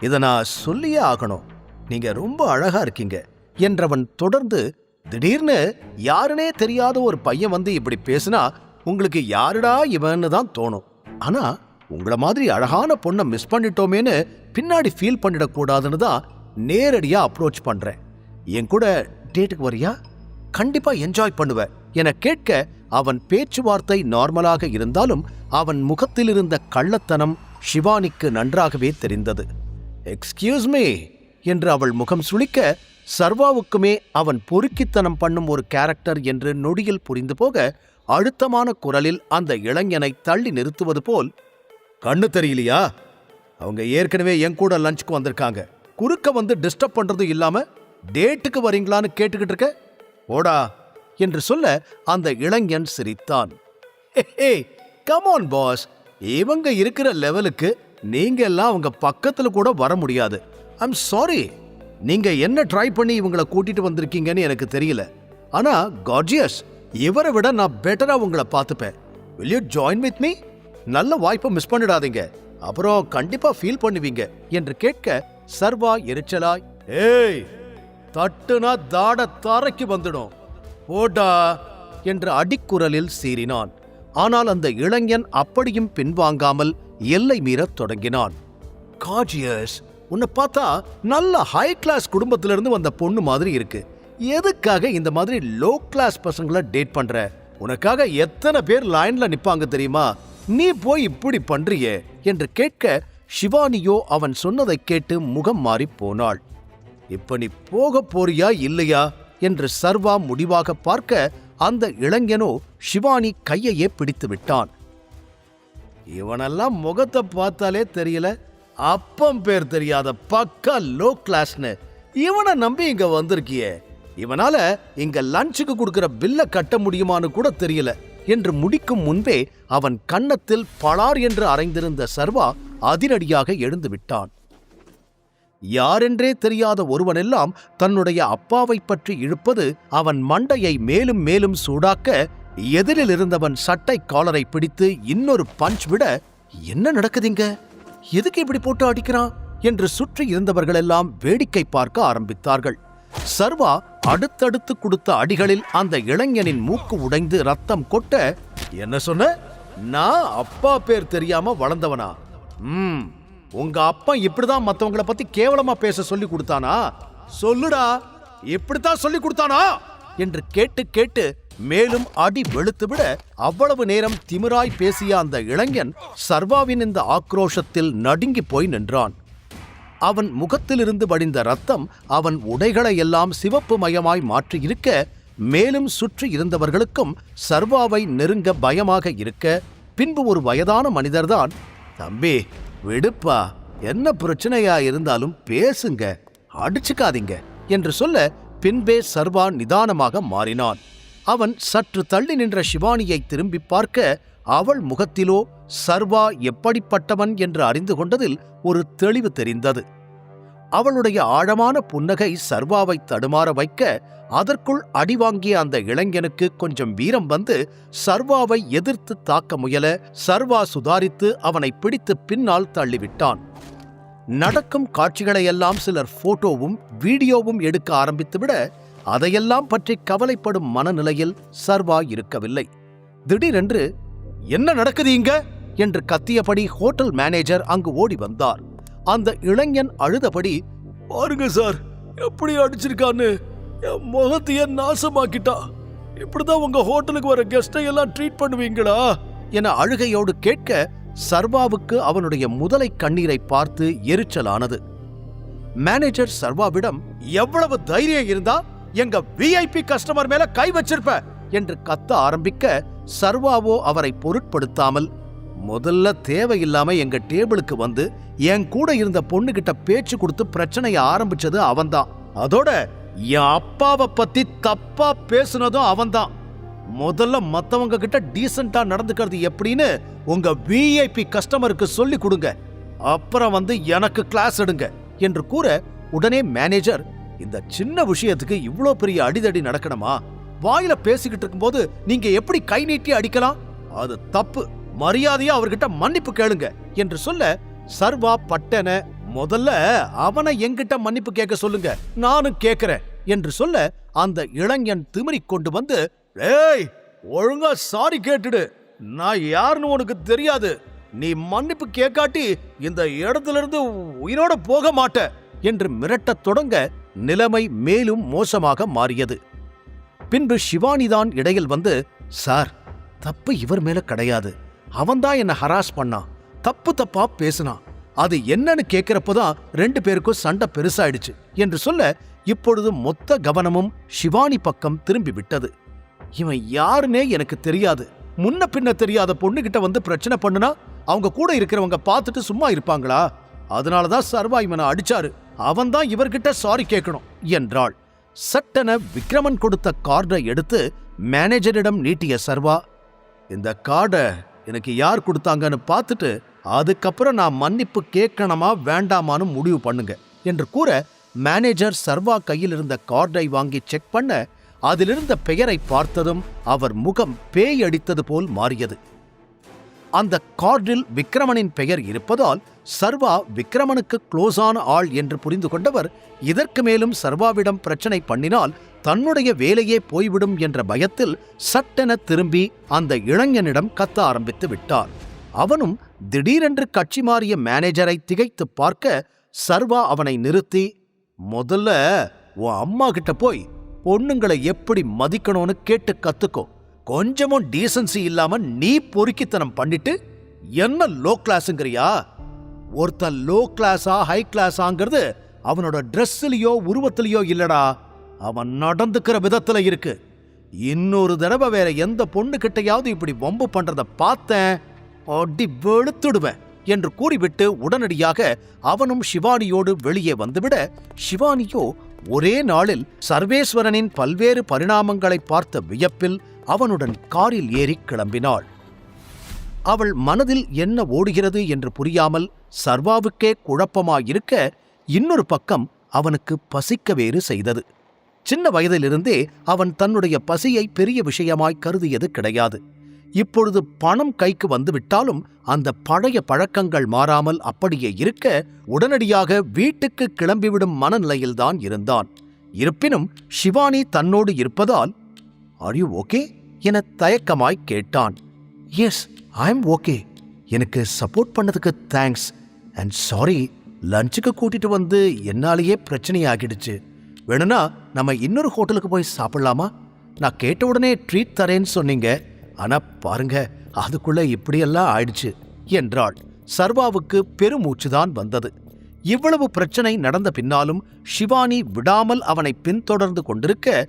இதை நான் சொல்லியே ஆகணும். நீங்க ரொம்ப அழகா இருக்கீங்க. என்றவன் தொடர்ந்து திடீர்னு யாருனே தெரியாத ஒரு பையன் வந்து இப்படி பேசினா உங்களுக்கு யாருடா இவன்னு தான் தோணும். ஆனா உங்களை மாதிரி அழகான பொண்ணை மிஸ் பண்ணிட்டோமேன்னு பின்னாடி ஃபீல் பண்ணிடக்கூடாதுன்னு தான் நேரடியா அப்ரோச் பண்றேன். என் கூட டேட்டுக்கு வரியா? கண்டிப்பா என்ஜாய் பண்ணுவ. என கேட்க அவன் பேச்சுவார்த்தை நார்மலாக இருந்தாலும் அவன் முகத்தில் இருந்த கள்ளத்தனம் ஷிவானிக்கு நன்றாகவே தெரிந்தது. எக்ஸ்கியூஸ் மீ என்று அவள் முகம் சுளிக்க சர்வாவுக்குமே அவன் பொறுக்கித்தனம் பண்ணும் ஒரு கேரக்டர் என்று நொடியில் புரிந்து போக அழுத்தமான குரலில் அந்த இளைஞனை தள்ளி நிறுத்துவது போல் கண்ணு தெரியலையா? அவங்க ஏற்கனவே என் கூட லஞ்சுக்கு வந்திருக்காங்க. குறுக்க வந்து டிஸ்டர்ப் பண்றது இல்லாம டேட்டுக்கு வரீங்களான்னு கேட்டுக்கிட்டு இருக்க? ஓடா என்று சொல்ல அந்த இளைஞன் சிரித்தான். ஹே கமான் பாஸ் இவங்க இருக்கிற லெவலுக்கு நீங்க எல்லாம் அவங்க பக்கத்துல கூட வர முடியாது. ஐம் சாரி நீங்க என்ன ட்ரை பண்ணி இவங்களை கூட்டிட்டு வந்திருக்கீங்கன்னு எனக்கு தெரியல. ஆனா கார்ஜியஸ் இவரை விட நான் பெட்டரா உங்களை பார்த்துப்பேன். Will you join with me நல்ல வாய்ப்பை மிஸ் பண்ணிடாதீங்க. அப்புறம் கண்டிப்பா ஃபீல் பண்ணுவீங்க என்று கேட்க சர்வா எரிச்சலாய் ஏய் தட்டுனா தாட தரைக்கு வந்துடும். போடா என்று அடிக்குரலில் சீறினான். ஆனால் அந்த இளைஞன் அப்படியும் பின்வாங்காமல் எல்லை மீறத் தொடங்கினான். காஜியஸ் உன்னை பார்த்தா நல்ல ஹை கிளாஸ் குடும்பத்திலிருந்து வந்த பொண்ணு மாதிரி இருக்கு. எதுக்காக இந்த மாதிரி லோ கிளாஸ் பசங்களை டேட் பண்ற? உனக்காக எத்தனை பேர் லைன்ல நிப்பாங்க தெரியுமா? நீ போய் இப்படி பண்றியே? என்று கேட்க சிவானியோ அவன் சொன்னதை கேட்டு முகம் மாறி போனாள். இப்ப நீ போக போறியா இல்லையா? என்று சர்வா முடிவாக பார்க்க அந்த இளைஞனோ சிவானி கையையே பிடித்து விட்டான். இவனெல்லாம் முகத்தை பார்த்தாலே தெரியல. அப்பம் பேர் தெரியாத பக்கா லோ கிளாஸ்னு இவனை நம்பி இங்க வந்திருக்கியே. இவனால இங்க லஞ்சுக்கு கொடுக்கிற பில்ல கட்ட முடியுமான்னு கூட தெரியல. என்று முடிக்கும் முன்பே அவன் கன்னத்தில் பளார் என்று அரைந்திருந்த சர்வா அதிரடியாக எழுந்து விட்டான். யாரென்றே தெரியாத ஒருவனெல்லாம் தன்னுடைய அப்பாவைப் பற்றி இழுப்பது அவன் மண்டையை மேலும் மேலும் சூடாக்க எதிரில் இருந்தவன் சட்டை காலரை பிடித்து இன்னொரு பஞ்ச் விட என்ன நடக்குதுங்க எதுக்கு இப்படி போட்டு அடிக்கிறான்? என்று சுற்றி இருந்தவர்களெல்லாம் வேடிக்கை பார்க்க ஆரம்பித்தார்கள். சர்வா அடுத்தடுத்து கொடுத்த அடிகளில் அந்த இளைஞனின் மூக்கு உடைந்து ரத்தம் கொட்ட என்ன சொன்ன? நான் அப்பா பேர் தெரியாம வளர்ந்தவனா? ம் உங்க அப்பா இப்படிதான் மத்தவங்கள பத்தி கேவலமா பேச சொல்லி கொடுத்தானா? சொல்லுடா இப்படித்தான் சொல்லி கொடுத்தானா? என்று கேட்டு கேட்டு மேலும் அடி வெளுத்து விட அவ்வளவு நேரம் திமிராய் பேசிய அந்த இளைஞன் சர்வாவின் இந்த ஆக்ரோஷத்தில் நடுங்கி போய் நின்றான். அவன் முகத்திலிருந்து வடிந்த ரத்தம் அவன் உடைகளை எல்லாம் சிவப்பு மயமாய் மாற்றியிருக்க மேலும் சுற்றி இருந்தவர்களுக்கும் சர்வாவை நெருங்க பயமாக இருக்க பின்பு ஒரு வயதான மனிதர்தான் தம்பி விடுப்பா என்ன பிரச்சனையா இருந்தாலும் பேசுங்க அடிச்சுக்காதீங்க என்று சொல்ல பின்பே சர்வா நிதானமாக மாறினான். அவன் சற்று தள்ளி நின்ற சிவானியை திரும்பி பார்க்க அவள் முகத்திலோ சர்வா எப்படிப்பட்டவன்? என்று அறிந்து கொண்டதில் ஒரு தெளிவு தெரிந்தது. அவளுடைய ஆழமான புன்னகை சர்வாவை தடுமாற வைக்க அதற்குள் அடிவாங்கிய அந்த இளைஞனுக்கு கொஞ்சம் வீரம் வந்து சர்வாவை எதிர்த்து தாக்க முயல சர்வா சுதாரித்து அவனை பிடித்து பின்னால் தள்ளிவிட்டான். நடக்கும் காட்சிகளையெல்லாம் சிலர் போட்டோவும் வீடியோவும் எடுக்க ஆரம்பித்துவிட அதையெல்லாம் பற்றி கவலைப்படும் மனநிலையில் சர்வா இருக்கவில்லை. திடீரென்று என்ன நடக்குது இங்க? என்று கத்தியபடி ஹோட்டல் மேனேஜர் அங்கு ஓடி வந்தார். அந்த இளைஞன் அழுதபடி பாருங்க சார் எப்படி அடிச்சிருக்கான்னு. என் முகத்தையே நாசமாக்கிட்டா. இப்படிதான் உங்க ஹோட்டலுக்கு வர கெஸ்டை எல்லாம் ட்ரீட் பண்ணுவீங்களா? என அழுகையோடு கேட்க சர்வாவுக்கு அவனுடைய முதலை கண்ணீரை பார்த்து எரிச்சலானது. மேனேஜர் சர்வாவிடம் எவ்வளவு தைரியம் இருந்தா எங்க விஐபி கஸ்டமர் மேல கை வச்சிருப்ப என்று கத்த ஆரம்பிக்க சர்வாவோ அவரை பொருட்படுத்தாமல் முதல்ல தேவையில்லாம எங்க டேபிளுக்கு வந்து என் கூட இருந்த பொண்ணுகிட்ட பேச்சு கொடுத்து பிரச்சனையை ஆரம்பிச்சது அவன்தான். அதோட என் அப்பாவை பத்தி தப்பா பேசுனதும் அவன்தான். முதல்ல மத்தவங்க கிட்ட டீசெண்டா நடந்துக்கிறது எப்படின்னு உங்க விஐபி கஸ்டமருக்கு சொல்லி கொடுங்க. அப்புறம் வந்து எனக்கு கிளாஸ் எடுங்க என்று கூற உடனே மேனேஜர் இந்த சின்ன விஷயத்துக்கு இவ்வளோ பெரிய அடிதடி நடக்கணுமா? வாயில பேசிக்கிட்டு இருக்கும்போது நீங்க எப்படி கை நீட்டி அடிக்கலாம்? அது தப்பு. மரியாதையா அவர்கிட்ட மன்னிப்பு கேளுங்க என்று சொல்ல சர்வா பட்டன முதல்ல அவனை எங்கிட்ட மன்னிப்பு கேட்க சொல்லுங்க. நானும் கேட்கிறேன் என்று சொல்ல அந்த இளைஞன் திமிரி கொண்டு வந்து ஏய் ஒழுங்கா சாரி கேட்டுடு. நான் யாருன்னு உனக்கு தெரியாது. நீ மன்னிப்பு கேட்காட்டி இந்த இடத்துல இருந்து உயிரோட போக மாட்ட. என்று மிரட்டத் தொடங்க நிலைமை மேலும் மோசமாக மாறியது. பின்பு சிவானிதான் இடையில் வந்து சார் தப்பு இவர் மேல கிடையாது. அவன்தான் என்னை ஹராஸ் பண்ணான் தப்பு தப்பா பேசினான் அது என்னன்னு கேட்கிறப்பதான் ரெண்டு பேருக்கும் சண்டை பெருசாயிடுச்சு என்று சொல்ல இப்பொழுது மொத்த கவனமும் சிவானி பக்கம் திரும்பி விட்டது. இவன் யாருன்னே எனக்கு தெரியாது. முன்ன பின்ன தெரியாத பொண்ணுகிட்ட வந்து பிரச்சனை பண்ணுனா அவங்க கூட இருக்கிறவங்க பார்த்துட்டு சும்மா இருப்பாங்களா? அதனால தான் சர்வா இவனை அடிச்சாரு. அவன்தான் இவர்கிட்ட சாரி கேட்கணும் என்றாள். சட்டென விக்ரமன் கொடுத்த கார்டை எடுத்து மேனேஜரிடம் நீட்டிய சர்வா இந்த கார்டை எனக்கு யார் கொடுத்தாங்கன்னு பார்த்துட்டு அதுக்கப்புறம் நான் மன்னிப்பு கேட்கணுமா வேண்டாமான்னு முடிவு பண்ணுங்க என்று கூற மேனேஜர் சர்வா கையில் இருந்த கார்டை வாங்கி செக் பண்ண அதிலிருந்த பெயரை பார்த்ததும் அவர் முகம் பேய் அடித்தது போல் மாறியது. அந்த கார்டில் விக்ரமனின் பெயர் இருப்பதால் சர்வா விக்ரமனுக்கு க்ளோஸான ஆள் என்று புரிந்து கொண்டவர் இதற்கு மேலும் சர்வாவிடம் பிரச்சனை பண்ணினால் தன்னுடைய வேலையே போய்விடும் என்ற பயத்தில் சட்டென திரும்பி அந்த இளைஞனிடம் கத்த ஆரம்பித்து விட்டார். அவனும் திடீரென்று கட்சி மாறிய மேனேஜரை திகைத்து பார்க்க சர்வா அவனை நிறுத்தி முதல்ல உன் அம்மா கிட்ட போய் பொண்ணுங்களை எப்படி மதிக்கணும்னு கேட்டு கத்துக்கோ. கொஞ்சமும் டீசன்சி இல்லாம நீ பொறுக்கித்தனம் பண்ணிட்டு என்ன லோ கிளாஸுங்கிறியா ஒருத்தன் லோ கிளாஸா ஹை கிளாஸாங்கிறது அவனோட ட்ரெஸ்ஸிலேயோ உருவத்திலேயோ இல்லடா. அவன் நடந்துக்கிற விதத்துல இருக்கு. இன்னொரு தடவை வேற எந்த பொண்ணு கிட்டையாவது இப்படி வம்பு பண்றத பார்த்தேன் அடி வெளுத்துடுவேன் என்று கூறிவிட்டு உடனடியாக அவனும் சிவானியோடு வெளியே வந்துவிட சிவானியோ ஒரே நாளில் சர்வேஸ்வரனின் பல்வேறு பரிணாமங்களை பார்த்த வியப்பில் அவனுடன் காரில் ஏறி கிளம்பினாள். அவள் மனதில் என்ன ஓடுகிறது என்று புரியாமல் சர்வாவுக்கே குழப்பமாயிருக்க இன்னொரு பக்கம் அவனுக்கு பசிக்க வேறு செய்தது. சின்ன வயதிலிருந்தே அவன் தன்னுடைய பசியை பெரிய விஷயமாய் கருதியது கிடையாது. இப்பொழுது பணம் கைக்கு வந்துவிட்டாலும் அந்த பழைய பழக்கங்கள் மாறாமல் அப்படியே இருக்க உடனடியாக வீட்டுக்கு கிளம்பிவிடும் மனநிலையில்தான் இருந்தான். இருப்பினும் ஷிவானி தன்னோடு இருப்பதால் ஆர் யூ ஓகே என தயக்கமாய் கேட்டான். எஸ் ஐ எம் ஓகே எனக்கு சப்போர்ட் பண்ணதுக்கு தேங்க்ஸ் அண்ட் சாரி லஞ்சுக்கு கூட்டிட்டு வந்து என்னாலேயே பிரச்சனையாகிடுச்சு. வேணும்னா நம்ம இன்னொரு ஹோட்டலுக்கு போய் சாப்பிடலாமா? நான் கேட்ட உடனே ட்ரீட் தரேன்னு சொன்னீங்க. ஆனா பாருங்க அதுக்குள்ள இப்படியெல்லாம் ஆயிடுச்சு என்றாள். சர்வாவுக்கு பெருமூச்சு தான் வந்தது. இவ்வளவு பிரச்சனை நடந்த பின்னாலும் ஷிவானி விடாமல் அவனை பின்தொடர்ந்து கொண்டிருக்க